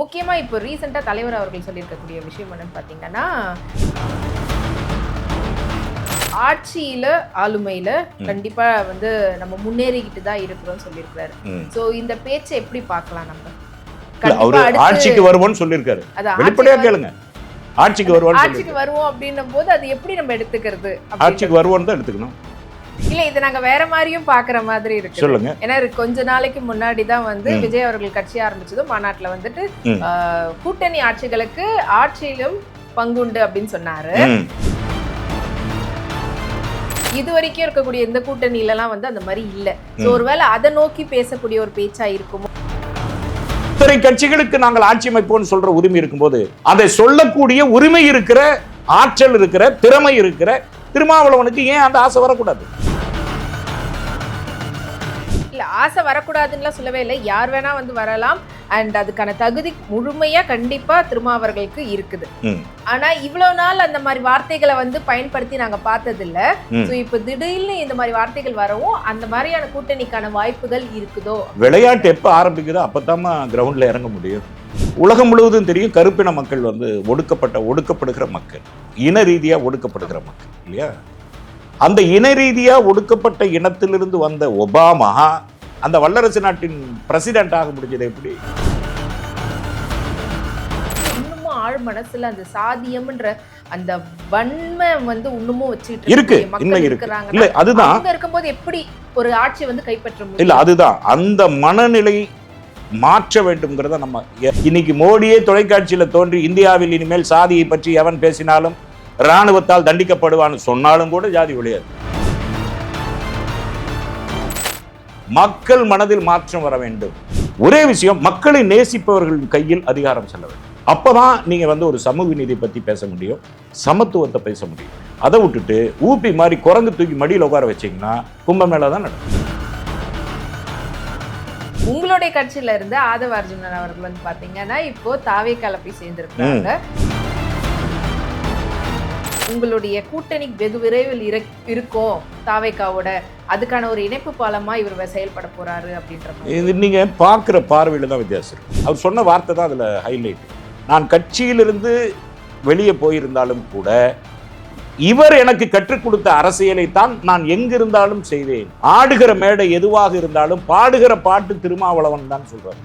முக்கியமா இப்போ ரீசெண்டா தலைவர் அவர்கள் சொல்லியிருக்கக்கூடிய விஷயம் என்னன்னு பாத்தீங்கன்னா ஆட்சியில ஆளுமையில கண்டிப்பா வந்து நம்ம முன்னேறிக்கிட்டு தான் இருக்கிறோம் சொல்லியிருக்காரு ம். சோ இந்த பேச்சை எப்படி பார்க்கலாம் நம்ம அவரு ஆட்சிக்கு வருவோம்னு சொல்லியிருக்காரு வெளிப்படையா கேளுங்க ஆட்சிக்கு வருவான்னு ஆட்சிக்கு. வருவோம் அப்படின்னும் போது அது எப்படி நம்ம எடுத்துக்கிறது. ஆட்சிக்கு வருவோன்னு தான் எடுத்துக்கணும் இல்ல இது நாங்க வேற மாதிரியும் பாக்குற மாதிரி இருக்கு. சொல்லுங்க. ஏன்னா கொஞ்ச நாளைக்கு முன்னாடி தான் வந்து. விஜய் அவர்கள் கட்சி ஆரம்பிச்சதும் மாநாட்டுல வந்துட்டு கூட்டணி ஆட்சிகளுக்கு ஆட்சியிலும் பங்குண்டு அப்படின்னு சொன்னாரு. இது வரைக்கும் இருக்கக்கூடிய இந்த கூட்டணியில எல்லாம் வந்து அந்த மாதிரி இல்ல. ஒருவேளை அதை நோக்கி பேசக்கூடிய ஒரு பேச்சா இருக்குமோ? இத்தனை கட்சிகளுக்கு நாங்கள் ஆட்சி அமைப்போம்னு சொல்ற உரிமை இருக்கும்போது அதை சொல்லக்கூடிய உரிமை இருக்கிற ஆற்றல் இருக்கிற திறமை இருக்கிற திருமாவளவனுக்கு ஏன் அந்த ஆசை வரக்கூடாது? ஆசை வரக்கூடாதுன்னுலாம் சொல்லவே இல்லை. யார் வேணா வந்து வரலாம். அண்ட் அதுக்கான தகுதி முழுமையா கண்டிப்பா திருமாவர்களுக்கு இருக்குது. ஆனா இவ்வளவு நாள் அந்த மாதிரி வார்த்தைகளை வந்து பயன்படுத்தி நாங்க பார்த்தது இல்ல ம். சோ இப்ப திடீர்னு இந்த மாதிரி வார்த்தைகள் வரவும் அந்த மாதிரியான கூட்டணிக்கான வாய்ப்புகள் இருக்குதோ? விளையாட்டு எப்ப ஆரம்பிக்குதோ அப்பதாம்மா கிரவுண்ட்ல இறங்க முடியும். உலகம் முழுவதும் தெரியும் கருப்பின மக்கள் வந்து ஒடுக்கப்பட்ட ஒடுக்கப்படுகிற மக்கள். இன ரீதியா ஒடுக்கப்படுகிற மக்கள் இல்லையா? அந்த இன ரீதியா ஒடுக்கப்பட்ட இனத்திலிருந்து வந்த ஒபாமா அந்த வல்லரசு நாட்டின் பிரசிடென்ட் ஆக முடிஞ்சது எப்படி? இன்னமும் ஆழ் மனசுல அந்த சாதியம்ன்ற அந்த வன்மை வந்து இன்னமும் வச்சுட்டு இருக்கு, இன்னும் இருக்கு. இல்ல அதுதான். அங்க இருக்கும்போது எப்படி ஒரு ஆட்சி வந்து கைப்பற்ற இல்ல முடியும் அதுதான். அந்த மனநிலை மாற்ற வேண்டும்ங்கிறத நம்ம இன்னைக்கு மோடியே தொலைக்காட்சியில தோன்றி இந்தியாவில் இனிமேல் சாதியை பற்றி எவன் பேசினாலும் இராணுவத்தால் தண்டிக்கப்படுவான்னு சொன்னாலும் கூட ஜாதி ஒழியாது. மக்கள் மனதில் மாற்றம் வர வேண்டும். ஒரே விஷயம் மக்களை நேசிப்பவர்கள் கையில் அதிகாரம் செல்ல வேண்டும். அப்பதான் நீங்க வந்து ஒரு சமூக நீதி பத்தி பேச முடியும் சமத்துவத்தை பேச முடியும். அதை விட்டுட்டு ஊப்பி மாதிரி குரங்கு தூக்கி மடியில் உட்கார வச்சீங்கன்னா கும்பமேளா தான் நடக்கும். உங்களுடைய கட்சியில இருந்து ஆதவ அர்ஜுனன் அவர்கள் வந்து பாத்தீங்கன்னா இப்போ தாவே கலப்பை சேர்ந்திருக்காங்க உங்களுடைய கூட்டணி வெகு விரைவில் இரு- இருக்கும் தாவேக்காவோட. அதுக்கான ஒரு இணைப்பு பாலமா இவர் செயல்பட போறாரு அப்படின்ற இது நீங்க பார்க்குற பார்வையில தான் வித்தியாசம் இருக்கு. அவர் சொன்ன வார்த்தை தான் அதுல ஹைலைட் நான் கட்சியிலிருந்து வெளியே போயிருந்தாலும் கூட இவர் எனக்கு கற்றுக் கொடுத்த அரசியலை தான் நான் எங்கிருந்தாலும் செய்வேன். ஆடுகிற மேடை எதுவாக இருந்தாலும் பாடுகிற பாட்டு திருமாவளவன் தான் சொல்றாரு.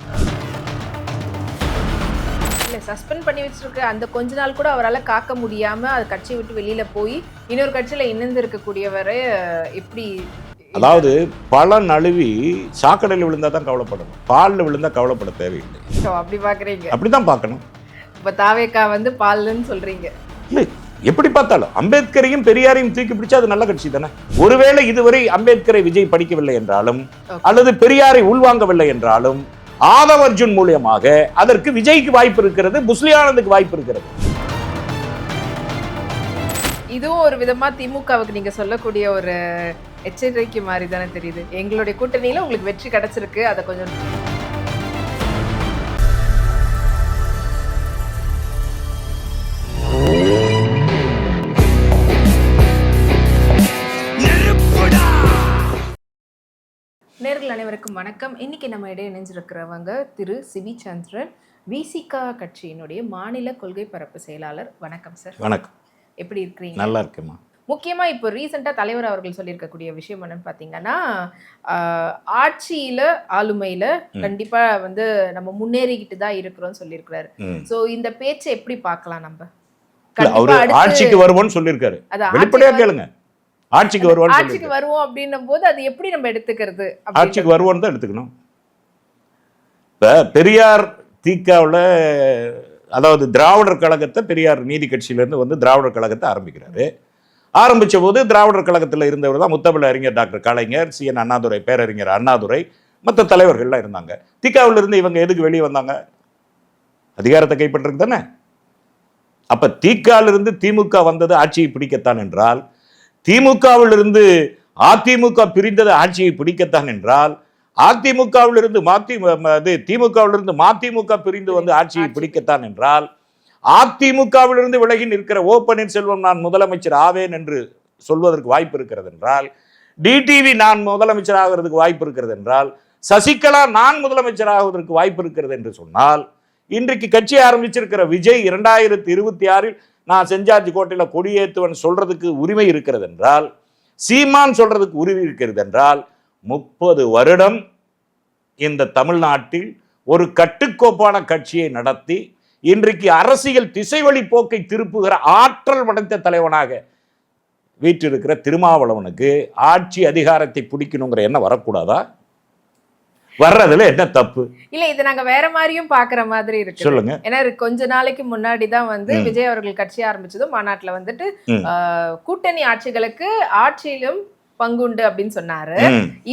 சஸ்பெண்ட் பண்ணி வச்சிருக்க அந்த கொஞ்ச நாள் கூட அவரால காக்க முடியாம அது கட்சியை விட்டு வெளியில போய் இன்னொரு கட்சியில இணைந்து இருக்கக்கூடியவரை எப்படி அதாவது பழம் நழுவி சாக்கடையில் விழுந்தா தான் கவலைப்படணும். பாலில் விழுந்தா கவலைப்பட தேவையில்லை. So, அப்படி பாக்குறீங்க அப்படிதான் பார்க்கணும். இப்ப தாவேக்கா வந்து பால்னு சொல்றீங்க. இல்லை எப்படி பார்த்தாலும் அம்பேத்கரையும் பெரியாரையும் தூக்கி பிடிச்சா அது நல்ல கட்சி தானே? ஒருவேளை இதுவரை அம்பேத்கரை விஜய் படிக்கவில்லை என்றாலும். அல்லது பெரியாரை உள்வாங்கவில்லை என்றாலும் ஆதவ் அர்ஜுன் மூலியமாக அதற்கு விஜய்க்கு வாய்ப்பு இருக்கிறது புஸ்லியானந்துக்கு வாய்ப்பு இருக்கிறது. இதுவும் ஒரு விதமா திமுகவுக்கு நீங்க சொல்லக்கூடிய ஒரு எச்சரிக்கை மாதிரி தானே தெரியுது. எங்களுடைய கூட்டணியில உங்களுக்கு வெற்றி கிடைச்சிருக்கு அதை கொஞ்சம் நேர்கள் அனைவருக்கும் வணக்கம். இன்னைக்கு நம்ம இடையே இணைஞ்சிருக்கிறவங்க திரு சிவி சந்திரன் விசிகா கட்சியினுடைய மாநில கொள்கை பரப்பு செயலாளர். வணக்கம் சார் வணக்கம். எப்படி இருக்கிறீங்க? நல்லா இருக்கேம்மா. முக்கியமா இப்போ ரீசெண்டா தலைவர் அவர்கள் சொல்லியிருக்கக்கூடிய விஷயம் என்னன்னு பாத்தீங்கன்னா ஆஹ், ஆட்சியில ஆளுமையில ம். கண்டிப்பா வந்து நம்ம முன்னேறிக்கிட்டு தான் இருக்கிறோம் சொல்லியிருக்கிறாரு. சோ இந்த பேச்சை எப்படி பார்க்கலாம் நம்ம? அவரு ஆட்சிக்கு வருவோன்னு சொல்லியிருக்காரு. அதான் வெளிப்படையா ஆட்சிக்கு கேளுங்க. ஆட்சிக்கு வருவான்னு ஆட்சிக்கு வருவோம் அப்படின்னும் போது அது எப்படி நம்ம எடுத்துக்கிறது ஆட்சிக்கு. வருவோன்னு தான் எடுத்துக்கணும். இப்ப பெரியார் தீக்காவில் அதாவது திராவிடர் கழகத்தை பெரியார் நீதி கட்சியிலேருந்து வந்து திராவிடர் கழகத்தை ஆரம்பிக்கிறாரு. ஆரம்பிச்ச போது திராவிடர் கழகத்தில் இருந்தவர் தான் முத்தமிழ் அறிஞர் doctor Kalaignar C N Annadurai பேரறிஞர் அண்ணாதுரை மற்ற தலைவர்கள்லாம் இருந்தாங்க. திகாவுல இருந்து இவங்க எதுக்கு வெளியே வந்தாங்க? அதிகாரத்தை கைப்பற்றுறது தானே? அப்ப திகால இருந்து திமுக வந்தது ஆட்சியை பிடிக்கத்தான் என்றால் திமுகவிலிருந்து அதிமுக பிரிந்தது ஆட்சியை பிடிக்கத்தான் என்றால் அதிமுகவிலிருந்து மதி அது திமுகவிலிருந்து மதிமுக பிரிந்து வந்து ஆட்சியை பிடிக்கத்தான் என்றால் அதிமுகவிலிருந்து விலகி நிற்கிற ஓ பன்னீர்செல்வம் நான் முதலமைச்சர் ஆவேன் என்று சொல்வதற்கு வாய்ப்பு இருக்கிறது என்றால் டிடிவி நான் முதலமைச்சர் ஆகிறதுக்கு வாய்ப்பு இருக்கிறது என்றால் சசிகலா நான் முதலமைச்சர் ஆகுவதற்கு வாய்ப்பு இருக்கிறது என்று சொன்னால் இன்றைக்கு கட்சி ஆரம்பிச்சிருக்கிற விஜய் இரண்டாயிரத்தி இருபத்தி ஆறில் நான் செஞ்சார்ஜ் கோட்டையில் கொடியேற்றுவன் சொல்றதுக்கு உரிமை இருக்கிறது என்றால் சீமான் சொல்றதுக்கு உரிமை இருக்கிறது என்றால் முப்பது வருடம் இந்த தமிழ்நாட்டில் ஒரு கட்டுக்கோப்பான கட்சியை நடத்தி இன்றைக்கு அரசியல் திசைவழி போக்கை திருப்புகிற ஆற்றல் படைத்த தலைவனாக வீற்றிருக்கிற திருமாவளவனுக்கு ஆட்சி அதிகாரத்தை பிடிக்கணுங்கிற எண்ணம் வரக்கூடாதா? வர்றதுல என்ன தப்பு? இல்ல இது நாங்க வேற மாதிரியும் பாக்குற மாதிரி இருக்கு. சொல்லுங்க. ஏன்னா கொஞ்ச நாளைக்கு முன்னாடி தான் வந்து. விஜய் அவர்கள் கட்சி ஆரம்பிச்சதும் மாநாட்டுல வந்துட்டு கூட்டணி ஆட்சிகளுக்கு ஆட்சியிலும் பங்குண்டு அப்படின்னு சொன்னாரு.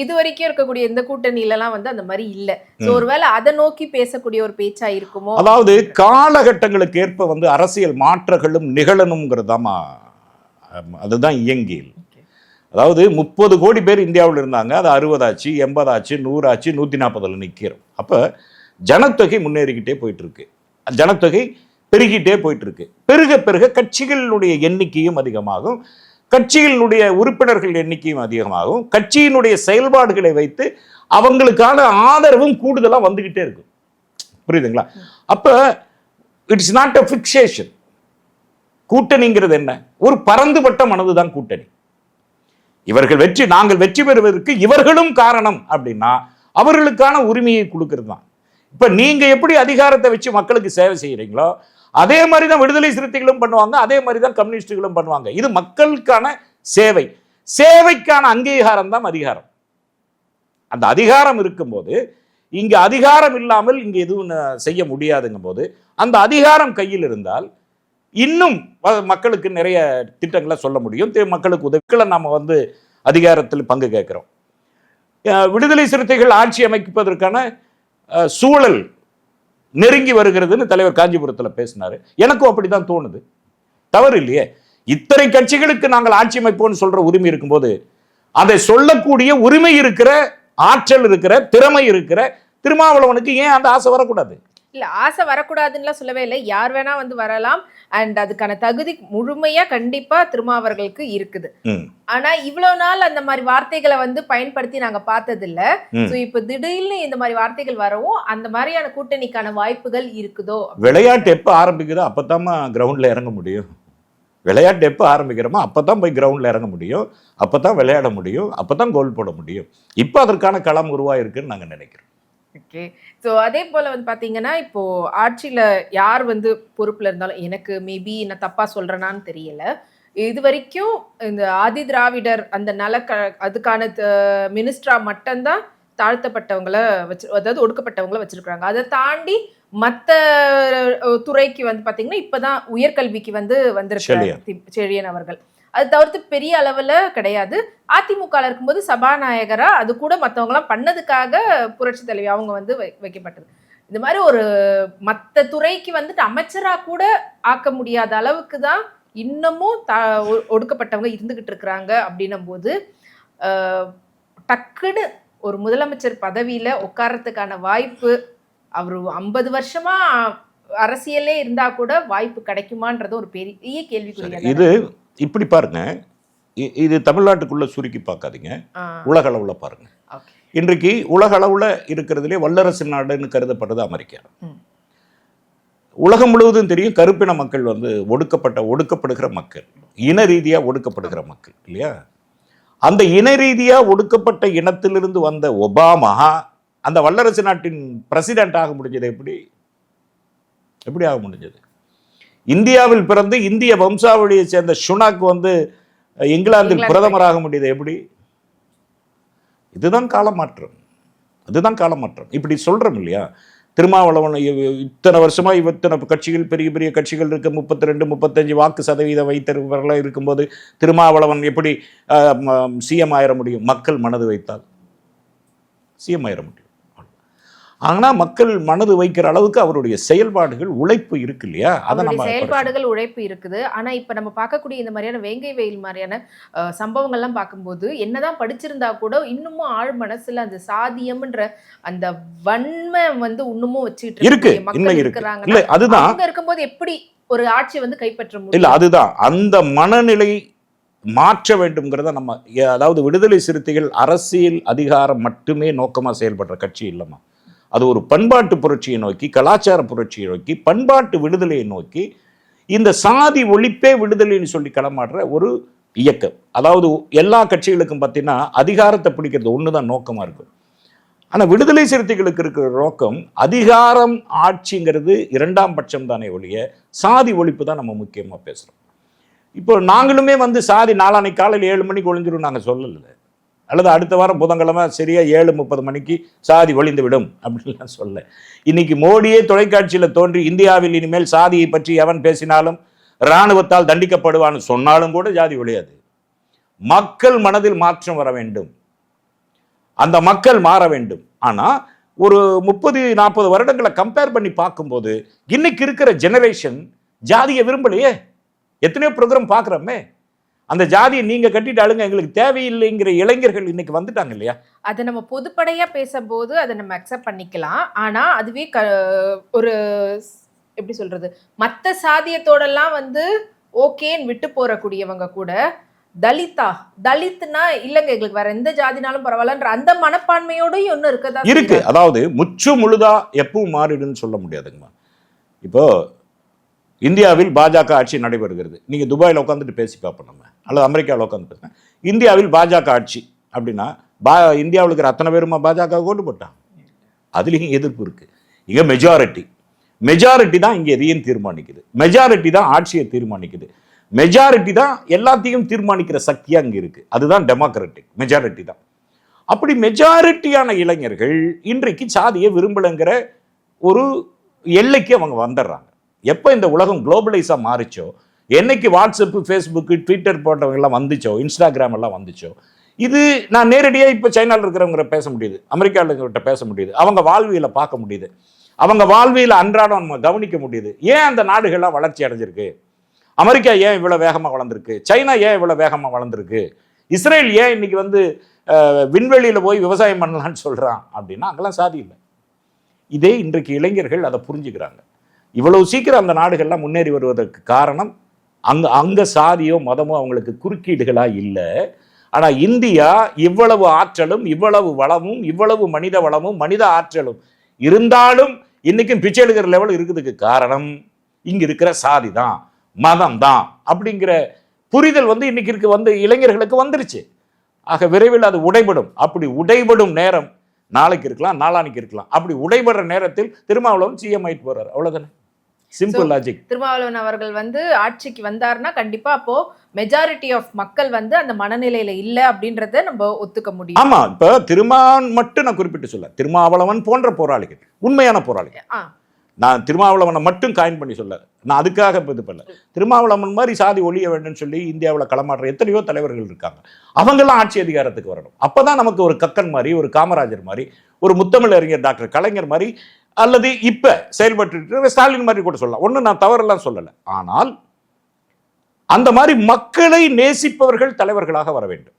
இது வரைக்கும் இருக்கக்கூடிய இந்த கூட்டணியில எல்லாம் வந்து அந்த மாதிரி இல்ல. சோ. ஒருவேளை அதை நோக்கி பேசக்கூடிய ஒரு பேச்சா இருக்குமோ? அதாவது காலகட்டங்களுக்கு ஏற்ப வந்து அரசியல் மாற்றங்களும் நிகழணுங்கிறதாமா அதுதான் இயங்கியல். அதாவது முப்பது கோடி பேர் இந்தியாவில் இருந்தாங்க அது அறுபதாச்சு எண்பதாச்சு நூறாச்சு நூற்றி நாற்பதில் நிற்கிறோம் அப்போ ஜனத்தொகை முன்னேறிக்கிட்டே போயிட்டுருக்கு. ஜனத்தொகை பெருகிட்டே போயிட்டுருக்கு. பெருக பெருக கட்சிகளினுடைய எண்ணிக்கையும் அதிகமாகும். கட்சிகளினுடைய உறுப்பினர்கள் எண்ணிக்கையும் அதிகமாகும். கட்சியினுடைய செயல்பாடுகளை வைத்து அவங்களுக்கான ஆதரவும் கூடுதலாக வந்துக்கிட்டே இருக்கும். புரியுதுங்களா? அப்போ இட்ஸ் நாட் அ ஃபிக்சேஷன் கூட்டணிங்கிறது என்ன? ஒரு பரந்துபட்ட மனது தான் கூட்டணி. இவர்கள் வெற்றி நாங்கள் வெற்றி பெறுவதற்கு இவர்களும் காரணம் அப்படின்னா அவர்களுக்கான உரிமையை கொடுக்கறது தான். இப்ப நீங்க எப்படி அதிகாரத்தை வச்சு மக்களுக்கு சேவை செய்யறீங்களோ அதே மாதிரி தான் விடுதலை சிறுத்தைகளும் பண்ணுவாங்க அதே மாதிரி தான் கம்யூனிஸ்டுகளும் பண்ணுவாங்க. இது மக்களுக்கான சேவை. சேவைக்கான அங்கீகாரம் தான் அதிகாரம். அந்த அதிகாரம் இருக்கும்போது இங்கே அதிகாரம் இல்லாமல் இங்கே எதுவும் செய்ய முடியாதுங்கும் போது அந்த அதிகாரம் கையில் இருந்தால் இன்னும் மக்களுக்கு நிறைய திட்டங்களை சொல்ல முடியும். மக்களுக்கு உதவிகளை நம்ம வந்து அதிகாரத்தில் பங்கு கேட்குறோம். விடுதலை சிறுத்தைகள் ஆட்சி அமைப்பதற்கான சூழல் நெருங்கி வருகிறதுன்னு தலைவர் காஞ்சிபுரத்தில் பேசினார். எனக்கும் அப்படி தான் தோணுது. தவறு இல்லையே. இத்தனை கட்சிகளுக்கு நாங்கள் ஆட்சி அமைப்போம்னு சொல்கிற உரிமை இருக்கும்போது அதை சொல்லக்கூடிய உரிமை இருக்கிற ஆற்றல் இருக்கிற திறமை இருக்கிற திருமாவளவனுக்கு ஏன் அந்த ஆசை வரக்கூடாது? இல்ல ஆசை வரக்கூடாதுன்னுலாம் சொல்லவே இல்லை. யார் வேணா வந்து வரலாம். அண்ட் அதுக்கான தகுதி முழுமையா கண்டிப்பா திருமாவர்களுக்கு இருக்குது. ஆனா இவ்வளவு நாள் அந்த மாதிரி வார்த்தைகளை வந்து பயன்படுத்தி நாங்க பார்த்தது இல்ல ம். சோ இப்ப திடீர்னு இந்த மாதிரி வார்த்தைகள் வரவும் அந்த மாதிரியான கூட்டணிக்கான வாய்ப்புகள் இருக்குதோ? விளையாட்டு எப்போ ஆரம்பிக்குதோ அப்போத்தாம்மா கிரவுண்டில் இறங்க முடியும். விளையாட்டு எப்போ ஆரம்பிக்கிறோமோ அப்போ தான் போய் கிரவுண்டில் இறங்க முடியும். அப்போ தான் விளையாட முடியும். அப்போ தான் கோல் போட முடியும். இப்போ அதற்கான களம் உருவாயிருக்குன்னு நாங்கள் நினைக்கிறோம். ஓகே ஸோ அதே போல வந்து பாத்தீங்கன்னா இப்போ ஆட்சியில யார் வந்து பொறுப்புல இருந்தாலும் எனக்கு மேபி நான் தப்பா சொல்றேனான்னு தெரியல. இது வரைக்கும் இந்த ஆதி திராவிடர் அந்த நல க அதுக்கான மினிஸ்ட்ரா மட்டும்தான் தாழ்த்தப்பட்டவங்கள வச்சு அதாவது ஒடுக்கப்பட்டவங்கள வச்சிருக்காங்க அதை தாண்டி அஹ், துறைக்கு வந்து பாத்தீங்கன்னா இப்பதான் உயர்கல்விக்கு வந்து. தி- செழியன் அவர்கள். அது தவிர்த்து பெரிய அளவுல கிடையாது. அதிமுக இருக்கும்போது சபாநாயகரா அது கூட மத்தவங்கலாம் பண்ணதுக்காக புரட்சி தலைவி அவங்க வந்து வை- வைக்கப்பட்டது. இந்த மாதிரி ஒரு மத்த துறைக்கு வந்துட்டு அமைச்சரா கூட ஆக்க முடியாத அளவுக்கு தான் இன்னமும் த ஒடுக்கப்பட்டவங்க இருந்துகிட்டு இருக்கிறாங்க அப்படின்னும் போது டக்குன்னு ஒரு முதலமைச்சர் பதவியில உட்கார்றதுக்கான வாய்ப்பு அவர் ஐம்பது வருஷமா அரசியலே இருந்தா கூட வாய்ப்பு கிடைக்குமான்றது ஒரு பெரிய கேள்விக்குரிய இது இப்படி பாருங்க. இது தமிழ்நாட்டுக்குள்ள சுருக்கி பார்க்காதீங்க. உலக அளவில் பாருங்க. இன்றைக்கு உலக அளவில் இருக்கிறதுலே வல்லரசு நாடுன்னு கருதப்படுறது அமெரிக்கா. உலகம் முழுவதும் தெரியும் கருப்பின மக்கள் வந்து ஒடுக்கப்பட்ட ஒடுக்கப்படுகிற மக்கள். இன ரீதியாக ஒடுக்கப்படுகிற மக்கள் இல்லையா? அந்த இன ரீதியாக ஒடுக்கப்பட்ட இனத்திலிருந்து வந்த ஒபாமா அந்த வல்லரசு நாட்டின் பிரசிடென்ட் ஆக முடிஞ்சது எப்படி? எப்படி ஆக முடிஞ்சது? இந்தியாவில் பிறந்து இந்திய வம்சாவளியை சேர்ந்த ஷுனாக் வந்து இங்கிலாந்தில் இங்கிலாந்து பிரதமராக முடியுது எப்படி? இதுதான் காலமாற்றம். அதுதான் காலமாற்றம். இப்படி சொல்றோம் இல்லையா? திருமாவளவன் இத்தனை வருஷமா இவ இத்தனை கட்சிகள் பெரிய பெரிய கட்சிகள் இருக்கு. முப்பத்தி ரெண்டு முப்பத்தஞ்சு வாக்கு சதவீதம் வைத்தவர்களாக இருக்கும்போது திருமாவளவன் எப்படி சிஎம் ஆயிர முடியும்? மக்கள் மனது வைத்தால். சிஎம் ஆயிர முடியும். ஆனா மக்கள் மனது வைக்கிற அளவுக்கு அவருடைய செயல்பாடுகள் உழைப்பு இருக்கு இல்லையா? அதை நம்ம செயல்பாடுகள் உழைப்பு இருக்குது. ஆனா இப்ப நம்ம பார்க்கக்கூடிய இந்த மாதிரியான வேங்கை வெயில் மாதிரியான சம்பவங்கள்லாம் பார்க்கும்போது என்னதான் படிச்சிருந்தா கூட இன்னமும் ஆழ் மனசுல அந்த சாதியம்ன்ற அந்த வன்மை வந்து இன்னமும் வச்சுக்கிட்டு இருக்கு. மக்கள் இன்னும் இருக்கு. இருக்கிறாங்கன்னா, இல்ல அதுதான். இருக்கும்போது எப்படி ஒரு ஆட்சியை வந்து கைப்பற்ற இல்ல முடியும் அதுதான். அந்த மனநிலை மாற்ற வேண்டும்ங்கிறத நம்ம அதாவது விடுதலை சிறுத்தைகள் அரசியல் அதிகாரம் மட்டுமே நோக்கமா செயல்படுற கட்சி இல்லைம்மா. அது ஒரு பண்பாட்டு புரட்சியை நோக்கி கலாச்சார புரட்சியை நோக்கி பண்பாட்டு விடுதலையை நோக்கி இந்த சாதி ஒழிப்பே விடுதலைன்னு சொல்லி களமாடுற ஒரு இயக்கம். அதாவது எல்லா கட்சிகளுக்கும் பார்த்தீங்கன்னா அதிகாரத்தை பிடிக்கிறது ஒன்று தான் நோக்கமாக இருக்கும். ஆனால் விடுதலை சிறுத்தைகளுக்கு இருக்கிற நோக்கம் அதிகாரம் ஆட்சிங்கிறது இரண்டாம் பட்சம் தானே ஒழிய சாதி ஒழிப்பு தான் நம்ம முக்கியமாக பேசுகிறோம் இப்போ நாங்களுமே வந்து சாதி நாளானை காலையில் ஏழு மணிக்கு ஒழிஞ்சிரும் நாங்கள் சொல்லலை. அல்லது அடுத்த வாரம் புதன்கிழமை சரியாக ஏழு முப்பது மணிக்கு சாதி ஒளிந்து விடும் அப்படின்லாம் சொல்ல. இன்னைக்கு மோடியே தொலைக்காட்சியில் தோன்றி இந்தியாவில் இனிமேல் சாதியை பற்றி எவன் பேசினாலும் இராணுவத்தால் தண்டிக்கப்படுவான்னு சொன்னாலும் கூட ஜாதி ஒழியாது. மக்கள் மனதில் மாற்றம் வர வேண்டும். அந்த மக்கள் மாற வேண்டும். ஆனால் ஒரு முப்பது நாற்பது வருடங்களை கம்பேர் பண்ணி பார்க்கும்போது இன்னைக்கு இருக்கிற ஜெனரேஷன் ஜாதியை விரும்பலையே. எத்தனையோ ப்ரோக்ராம் பார்க்குறோமே. அந்த ஜாதியை நீங்க கட்டிட்டு அழுங்க எங்களுக்கு தேவையில்லைங்கிற இளைஞர்கள் இன்னைக்கு வந்துட்டாங்க இல்லையா? அதை நம்ம பொதுப்படையா பேசும்போது அதை நம்ம அக்செப்ட் பண்ணிக்கலாம். ஆனா அதுவே க ஒரு எப்படி சொல்றது? மத்த சாதியத்தோடலாம் வந்து ஓகேன்னு விட்டு போறக்கூடியவங்க கூட தலிதா தலித்னா இல்லைங்க எங்களுக்கு வேற எந்த ஜாதினாலும் பரவாயில்லன்ற அந்த மனப்பான்மையோடயும் இன்னும் இருக்கதா இருக்கு. அதாவது முற்று முழுதா எப்பவும் மாறிடுன்னு சொல்ல முடியாதுங்கம்மா. இப்போ இந்தியாவில் பாஜக ஆட்சி நடைபெறுகிறது. நீங்க துபாயில் உட்காந்துட்டு பேசி பார்ப்போம் நம்ம. அல்லது அமெரிக்காவில் உட்காந்து இந்தியாவில் பாஜக ஆட்சி அப்படின்னா பா இந்தியாவில் இருக்கிற அத்தனை பேருமா பாஜக ஓட்டு போட்டான் அதுலேயும் எதிர்ப்பு இருக்குது இங்கே மெஜாரிட்டி மெஜாரிட்டி தான் இங்கே எதையும் தீர்மானிக்குது. மெஜாரிட்டி தான் ஆட்சியை தீர்மானிக்குது. மெஜாரிட்டி தான் எல்லாத்தையும் தீர்மானிக்கிற சக்தியாக இங்கே இருக்குது அதுதான் டெமோக்ராட்டிக் மெஜாரிட்டி தான். அப்படி மெஜாரிட்டியான இளைஞர்கள் இன்றைக்கு சாதியை விரும்பலைங்கிற ஒரு எல்லைக்கு அவங்க வந்துடுறாங்க. எப்போ இந்த உலகம் குளோபலைஸாக மாறிச்சோ என்னைக்கு வாட்ஸ்அப்பு ஃபேஸ்புக்கு ட்விட்டர் போட்டவங்கெல்லாம் வந்துச்சோ இன்ஸ்டாகிராம் எல்லாம் வந்துச்சோ இது நான் நேரடியாக இப்போ சைனாவில் இருக்கிறவங்க பேச முடியுது. அமெரிக்காவில் பேச முடியுது. அவங்க வாழ்வியலை பார்க்க முடியுது. அவங்க வாழ்வியலை அன்றாடம் நம்ம கவனிக்க முடியுது. ஏன் அந்த நாடுகள்லாம் வளர்ச்சி அடைஞ்சிருக்கு? அமெரிக்கா ஏன் இவ்வளோ வேகமாக வளர்ந்துருக்கு? சைனா ஏன் இவ்வளோ வேகமாக வளர்ந்துருக்கு? இஸ்ரேல் ஏன் இன்னைக்கு வந்து விண்வெளியில் போய் விவசாயம் பண்ணலான்னு சொல்கிறான் அப்படின்னா அங்கெல்லாம் சாதி இல்லை. இதே இன்றைக்கு இளைஞர்கள் அதை புரிஞ்சுக்கிறாங்க. இவ்வளவு சீக்கிரம் அந்த நாடுகள்லாம் முன்னேறி வருவதற்கு காரணம் அங்கே அங்கே சாதியோ மதமோ அவங்களுக்கு குறுக்கீடுகளாக இல்லை. ஆனால் இந்தியா இவ்வளவு ஆற்றலும் இவ்வளவு வளமும் இவ்வளவு மனித வளமும் மனித ஆற்றலும் இருந்தாலும் இன்னைக்கும் பிச்சை எடுக்கிற லெவல் இருக்கிறதுக்கு காரணம் இங்கே இருக்கிற சாதி தான் மதம் தான் அப்படிங்கிற புரிதல் வந்து இன்னைக்கு இருக்கு வந்து இளைஞர்களுக்கு வந்துருச்சு. ஆக விரைவில் அது உடைபடும். அப்படி உடைபடும் நேரம் நாளைக்கு இருக்கலாம் நாளானிக்கு இருக்கலாம். அப்படி உடைபடுற நேரத்தில் திருமாவளவன் சிஎம் ஆயிட்டு போகிறார் அவ்வளோதானே சிம்பிள் லாஜிக் திருமாவளவன் அவர்கள் வந்து ஆட்சிக்கு வந்தாருன்னா கண்டிப்பா அப்போ மெஜாரிட்டி ஆஃப் மக்கள் வந்து அந்த மனநிலையில இல்ல அப்படின்றத நம்ம ஒத்துக்க முடியும். ஆமா இப்ப திருமான் மட்டும் நான் குறிப்பிட்டு சொல்ல. திருமாவளவன் போன்ற போராளிகள் உண்மையான போராளிகள். நான் திருமாவளவனை மட்டும் காயின் பண்ணி சொல்ல. நான் அதுக்காக இது பண்ணல. திருமாவளவன் மாதிரி சாதி ஒழிய வேண்டும்னு சொல்லி இந்தியாவில் களமாடுற எத்தனையோ தலைவர்கள் இருக்காங்க. அவங்கெல்லாம் ஆட்சி அதிகாரத்துக்கு வரணும். அப்பதான் நமக்கு ஒரு கக்கன் மாதிரி ஒரு காமராஜர் மாதிரி ஒரு முத்தமிழறிஞர் டாக்டர் கலைஞர் மாதிரி அல்லது இப்போ செயல்பட்டு ஸ்டாலின் மாதிரி கூட சொல்லலாம். ஒண்ணு நான் தவறெல்லாம் சொல்லலை. ஆனால் அந்த மாதிரி மக்களை நேசிப்பவர்கள் தலைவர்களாக வர வேண்டும்.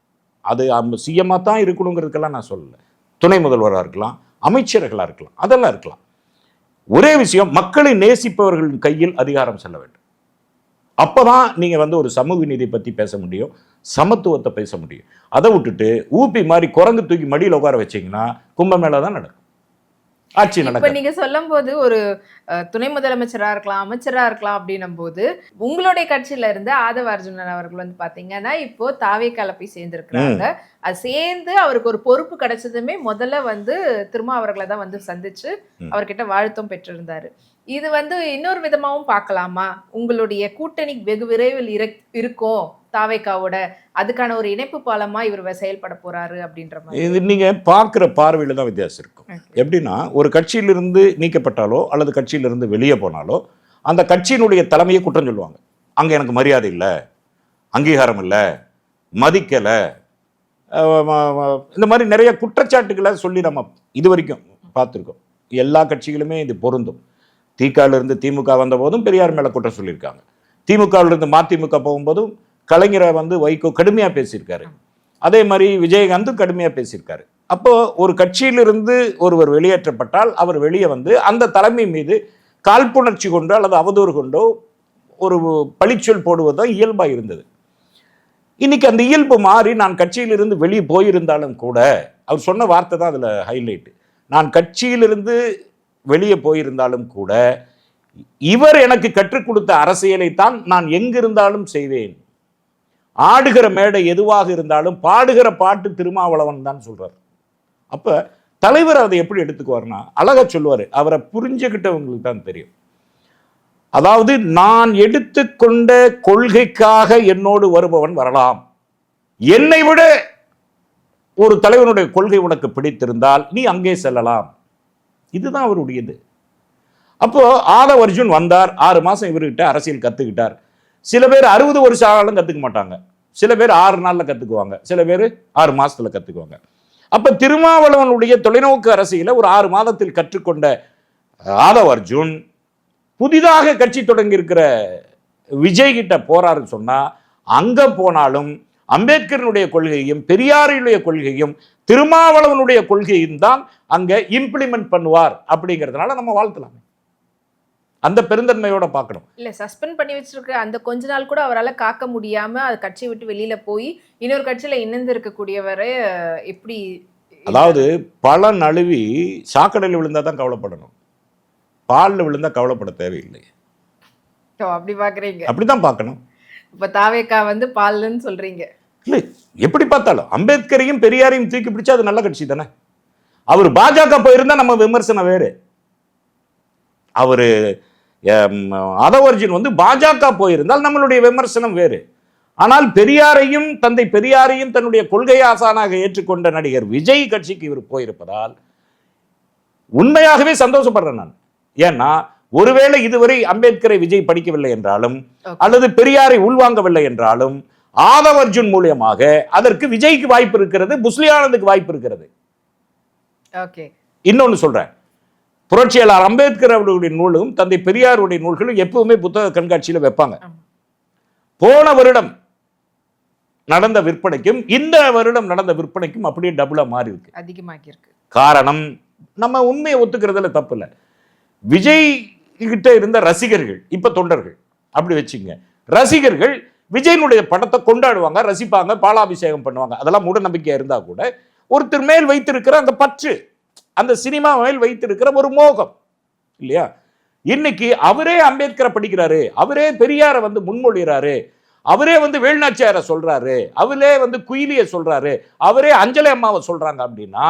அது சிஎம்மாக தான் இருக்கணுங்கிறதுக்கெல்லாம் நான் சொல்லலை. துணை முதல்வராக இருக்கலாம் அமைச்சர்களாக இருக்கலாம் அதெல்லாம் இருக்கலாம். ஒரே விஷயம் மக்களை நேசிப்பவர்களின் கையில் அதிகாரம் செல்ல வேண்டும். அப்போதான் நீங்கள் வந்து ஒரு சமூக நீதி பற்றி பேச முடியும் சமத்துவத்தை பேச முடியும். அதை விட்டுட்டு ஊப்பி மாதிரி குரங்கு தூக்கி மடியில் உட்கார வச்சீங்கன்னா கும்பமேளா தான் நடக்கும். ஆட்சி இப்ப நீங்க சொல்லும் போது ஒரு துணை முதலமைச்சரா இருக்கலாம் அமைச்சரா இருக்கலாம் அப்படின்னும் போது உங்களுடைய கட்சியில இருந்து ஆதவ அர்ஜுனன் அவர்கள் வந்து பாத்தீங்கன்னா இப்போ தாவே கலப்பை சேர்ந்திருக்கிறாங்க. அது சேர்ந்து அவருக்கு ஒரு பொறுப்பு கிடைச்சதுமே முதல்ல வந்து திரும்ப அவர்களை தான் வந்து சந்திச்சு. அவர்கிட்ட வாழ்த்தும் பெற்றிருந்தாரு. இது வந்து இன்னொரு விதமாவும் பார்க்கலாமா? உங்களுடைய கூட்டணி வெகு விரைவில் இரு- இருக்கும் தாவேக்காவோட அதுக்கான ஒரு இணைப்பு பாலமா இவர் செயல்பட போறாரு அப்படின்ற மாதிரி. இது நீங்க பார்க்குற பார்வையில தான் வித்தியாசம் இருக்கும். எப்படின்னா ஒரு கட்சியிலிருந்து நீக்கப்பட்டாலோ அல்லது கட்சியிலிருந்து வெளியே போனாலோ அந்த கட்சியினுடைய தலைமையை குற்றம் சொல்லுவாங்க. அங்க எனக்கு மரியாதை இல்லை அங்கீகாரம் இல்லை மதிக்கலை இந்த மாதிரி நிறைய குற்றச்சாட்டுகளை சொல்லி நம்ம இது வரைக்கும் பார்த்துருக்கோம். எல்லா கட்சிகளுமே இது பொருந்தும். திகால திமுக வந்த போதும் பெரியார் மேலே குற்றம் சொல்லியிருக்காங்க. திமுகவிலிருந்து மதிமுக போகும்போதும் கலைஞரை வந்து வைகோ கடுமையாக பேசியிருக்காரு. அதே மாதிரி விஜயகாந்தும் கடுமையாக பேசியிருக்காரு. அப்போது ஒரு கட்சியிலிருந்து ஒருவர் வெளியேற்றப்பட்டால் அவர் வெளியே வந்து அந்த தலைமை மீது காழ்ப்புணர்ச்சி கொண்டோ அல்லது அவதூறு கொண்டோ ஒரு பழிச்சொல் போடுவதோ இயல்பாக இருந்தது. இன்னைக்கு அந்த இயல்பு மாறி நான் கட்சியிலிருந்து வெளியே போயிருந்தாலும் கூட அவர் சொன்ன வார்த்தை தான் அதில் ஹைலைட் நான் கட்சியிலிருந்து வெளியே போயிருந்தாலும் கூட இவர் எனக்கு கற்றுக் கொடுத்த அரசியலை தான் நான் எங்கிருந்தாலும் செய்வேன். ஆடுகிற மேடை எதுவாக இருந்தாலும் பாடுகிற பாட்டு திருமாவளவன் தான் சொல்றார். அப்ப தலைவர் அதை எப்படி எடுத்துக்குவார்னா அழகா சொல்லுவார். அவரை புரிஞ்சுக்கிட்டவங்களுக்கு தான் தெரியும். அதாவது நான் எடுத்துக்கொண்ட கொள்கைக்காக என்னோடு வருபவன் வரலாம். என்னை விட ஒரு தலைவனுடைய கொள்கை உனக்கு பிடித்திருந்தால் நீ அங்கே செல்லலாம். இதுதான் அவருடையது. அப்போது ஆதவ அர்ஜுன் வந்தார். ஆறு மாதம் இவர்கிட்ட அரசியல் கற்றுக்கிட்டார் சில பேர் அறுபது வருஷம் ஆனாலும் கற்றுக்க மாட்டாங்க. சில பேர் ஆறு நாளில் கற்றுக்குவாங்க சில பேர் ஆறு மாதத்தில் கற்றுக்குவாங்க அப்போ திருமாவளவனுடைய தொலைநோக்கு அரசியலை ஒரு ஆறு மாதத்தில் கற்றுக்கொண்ட ஆதவ அர்ஜுன் புதிதாக கட்சி தொடங்கி இருக்கிற விஜய் கிட்ட போறாருன்னு சொன்னால் அங்கே போனாலும் அம்பேத்கரனுடைய கொள்கையும் பெரியாரினுடைய கொள்கையும் திருமாவளவனுடைய கொள்கையும் தான் அங்க இம்ப்ளிமெண்ட் பண்ணுவார் அப்படிங்கிறதுனால நம்ம வாழ்த்தலாம். அந்த பெருந்தன்மையோட பார்க்கணும். இல்ல சஸ்பெண்ட் பண்ணி வச்சிருக்க அந்த கொஞ்ச நாள் கூட அவரால காக்க முடியாம அது கட்சியை விட்டு வெளியில போய் இன்னொரு கட்சியில இணைந்து இருக்கக்கூடியவரை எப்படி அதாவது பல நழுவி சாக்கடையில் விழுந்தா தான் கவலைப்படணும். பாலில் விழுந்தா கவலைப்பட தேவையில்லை. அப்படி பாக்குறீங்க அப்படிதான் பார்க்கணும். இப்ப தாவேக்கா வந்து பால்னு சொல்றீங்க. இல்லை எப்படி பார்த்தாலும் அம்பேத்கரையும் பெரியாரையும் தூக்கி பிடிச்சா அது நல்ல கட்சி தானே? அவர் பாஜக போயிருந்தா நம்ம விமர்சனம் வேறு. அவர் அதவர்ஜின் வந்து பாஜக போயிருந்தால் நம்மளுடைய விமர்சனம் வேறு. ஆனால் பெரியாரையும் தந்தை பெரியாரையும் தன்னுடைய கொள்கை ஆசானாக ஏற்றுக்கொண்ட நடிகர் விஜய் கட்சிக்கு இவர் போயிருப்பதால் உண்மையாகவே சந்தோஷப்படுறேன் நான். ஏன்னா ஒருவேளை இதுவரை அம்பேத்கரை விஜய் படிக்கவில்லை என்றாலும். அல்லது பெரியாரை உள்வாங்கவில்லை என்றாலும் ஆதவர்ஜுன் மூலியமாக அதற்கு விஜய்க்கு வாய்ப்பு இருக்கிறது புஸ்லியானந்துக்கு வாய்ப்பு இருக்கிறது. இன்னொன்னு சொல்றேன். புரட்சியாளர் அம்பேத்கர் அவர்களுடைய நூலும் தந்தை பெரியாருடைய நூல்களும் எப்பவுமே புத்தக கண்காட்சியில வைப்பாங்க. போன வருடம் நடந்த விற்பனைக்கும் இந்த வருடம் நடந்த விற்பனைக்கும் அப்படியே டபுளா மாறி இருக்கு. அதிகமாகி இருக்கு காரணம் நம்ம உண்மையை ஒத்துக்கிறதுல தப்பு இல்லை. விஜய் கிட்ட இருந்த ரசிகர்கள் இப்ப தொண்டர்கள் அப்படி வச்சுங்க ரசிகர்கள் விஜயனுடைய படத்தை கொண்டாடுவாங்க ரசிப்பாங்க பாலாபிஷேகம் பண்ணுவாங்க. அதெல்லாம் மூட நம்பிக்கையாக இருந்தால் கூட ஒருத்தர் மேல் வைத்திருக்கிற அந்த பற்று அந்த சினிமா மேல் வைத்திருக்கிற ஒரு மோகம் இல்லையா? இன்னைக்கு அவரே அம்பேத்கரை படிக்கிறாரு அவரே பெரியாரை வந்து முன்மொழிகிறாரு அவரே வந்து வேலுநாச்சியாரை சொல்றாரு அவரே வந்து குயிலியை சொல்றாரு அவரே அஞ்சலி அம்மாவை சொல்றாங்க அப்படின்னா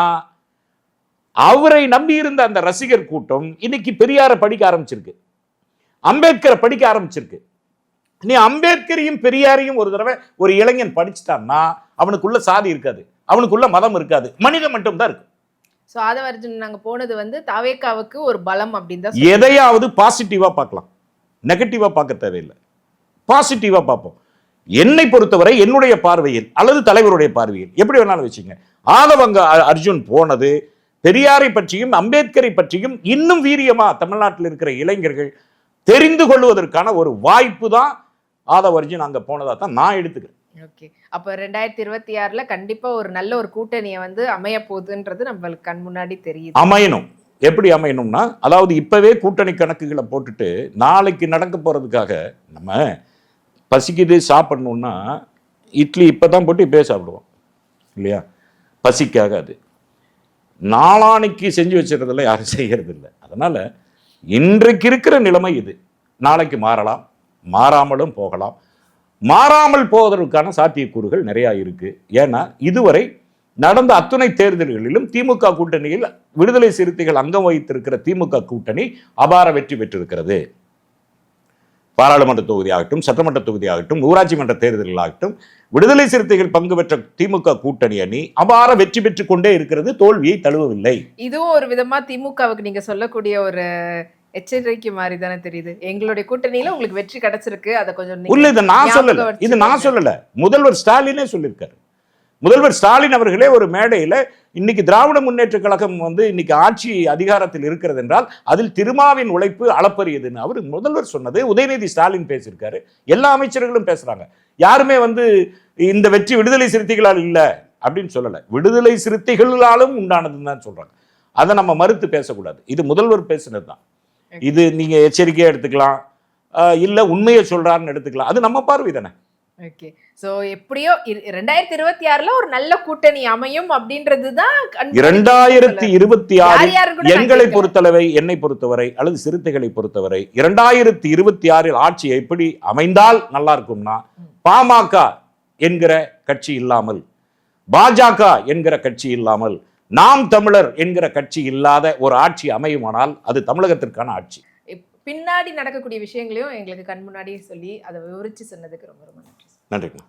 அவரை நம்பி இருந்த அந்த ரசிகர் கூட்டம் இன்னைக்கு பெரியாரை படிக்க ஆரம்பிச்சிருக்கு அம்பேத்கரை படிக்க ஆரம்பிச்சிருக்கு. நீ அம்பேத்கரையும் பெரியாரையும் ஒரு தடவை ஒரு இளைஞன் படிச்சுட்டான்னா அவனுக்குள்ள சாதி இருக்காது. அவனுக்குள்ள மதம் இருக்காது. மனிதன் மட்டும் தான் இருக்கு. சோ ஆதவர்ஜுன் நாங்க போனது வந்து தாவேக்காவுக்கு ஒரு பலம் அப்படின்னு தான் எதையாவது பாசிட்டிவா பார்க்கலாம். நெகட்டிவா பார்க்க தேவையில்லை. பாசிட்டிவா பார்ப்போம். என்னை பொறுத்தவரை என்னுடைய பார்வையில் அல்லது தலைவருடைய பார்வையில் எப்படி வேணாலும் வச்சுங்க. ஆதவங்க அர்ஜுன் போனது பெரியாரை பற்றியும் அம்பேத்கரை பற்றியும் இன்னும் வீரியமா தமிழ்நாட்டில் இருக்கிற இளைஞர்கள் தெரிந்து கொள்வதற்கான ஒரு வாய்ப்பு தான் ஆதவ அர்ஜுன் அங்க போனதா தான் நான் எடுத்துக்கிறேன். ஓகே அப்ப ரெண்டாயிரத்தி இருபத்தி ஆறுல கண்டிப்பா ஒரு நல்ல ஒரு கூட்டணியை வந்து அமைய போகுதுன்றது நம்மளுக்கு கண் முன்னாடி தெரியுது. அமையணும். எப்படி அமையணும்னா அதாவது இப்பவே கூட்டணி கணக்குகளை போட்டுட்டு நாளைக்கு நடக்க போறதுக்காக நம்ம பசிக்குது சாப்பிடணும்னா இட்லி இப்பதான் போட்டு இப்பவே சாப்பிடுவோம். இல்லையா? பசிக்காக அது நாளானைக்கு செஞ்சு வச்சிருறதுல யாரும் செய்யறது இல்லை அதனால இன்றைக்கு இருக்கிற நிலைமை இது. நாளைக்கு மாறலாம். மாறாமலும் போகலாம். மாறாமல் போவதற்கான சாத்தியக்கூறுகள் நிறையா இருக்கு. ஏன்னா இதுவரை நடந்த அத்துணை தேர்தல்களிலும் திமுக கூட்டணியில் விடுதலை சிறுத்தைகள் அங்கம் வகித்திருக்கிற திமுக கூட்டணி அபார வெற்றி பெற்றிருக்கிறது. பாராளுமன்ற தொகுதி ஆகட்டும் சட்டமன்ற தொகுதி ஆகட்டும் ஊராட்சி மன்ற தேர்தல்கள் ஆகட்டும் விடுதலை சிறுத்தைகள் பங்கு பெற்ற திமுக கூட்டணி அணி அபார வெற்றி பெற்றுக் கொண்டே இருக்கிறது. தோல்வியை தழுவவில்லை. இதுவும் ஒரு விதமா திமுகவுக்கு நீங்க சொல்லக்கூடிய ஒரு எச்சரிக்கை மாதிரி தானே தெரியுது. எங்களுடைய கூட்டணியில உங்களுக்கு வெற்றி கிடைச்சிருக்கு. அதை கொஞ்சம் உள்ள இதை நான் சொல்லல. இது நான். சொல்லல. முதல்வர் ஸ்டாலினே சொல்லியிருக்காரு. முதல்வர் ஸ்டாலின் அவர்களே ஒரு மேடையில இன்னைக்கு திராவிட முன்னேற்ற கழகம் வந்து இன்னைக்கு ஆட்சி அதிகாரத்தில் இருக்கிறது என்றால் அதில் திருமாவின் உழைப்பு அளப்பரியதுன்னு அவர் முதல்வர் சொன்னது. உதயநிதி ஸ்டாலின் பேசியிருக்காரு. எல்லா அமைச்சர்களும் பேசுறாங்க. யாருமே வந்து இந்த வெற்றி விடுதலை சிறுத்தைகளால் இல்ல அப்படின்னு சொல்லல. விடுதலை சிறுத்தைகளாலும் உண்டானதுன்னு தான் சொல்றாங்க. அதை நம்ம மறுத்து பேசக்கூடாது. இது முதல்வர் பேசுனது தான் இது நீங்க எச்சரிக்கையா எடுத்துக்கலாம். இல்ல உண்மையை சொல்றாருன்னு எடுத்துக்கலாம். அது நம்ம பார்வை தானே. ஓகே சோ எப்படியோ ரெண்டாயிரத்தி இருபத்தி ஆறுல ஒரு நல்ல கூட்டணி அமையும் அப்படின்றதுதான் இரண்டாயிரத்தி இருபத்தி ஆறு எங்களை. பொறுத்தளவை என்னை பொறுத்தவரை அல்லது சிறுத்தைகளை பொறுத்தவரை இரண்டாயிரத்தி இருபத்தி ஆறில் ஆட்சி எப்படி அமைந்தால் நல்லா இருக்கும்னா பாமக என்கிற கட்சி இல்லாமல் பாஜக என்கிற கட்சி இல்லாமல் நாம் தமிழர் என்கிற கட்சி இல்லாத ஒரு ஆட்சி அமையுமானால் அது தமிழகத்திற்கான ஆட்சி. பின்னாடி நடக்கக்கூடிய விஷயங்களையும் எங்களுக்கு கண் முன்னாடியே சொல்லி அதை விவரிச்சு சொன்னதுக்கு ரொம்ப ரொம்ப நன்றி. நன்றிங்க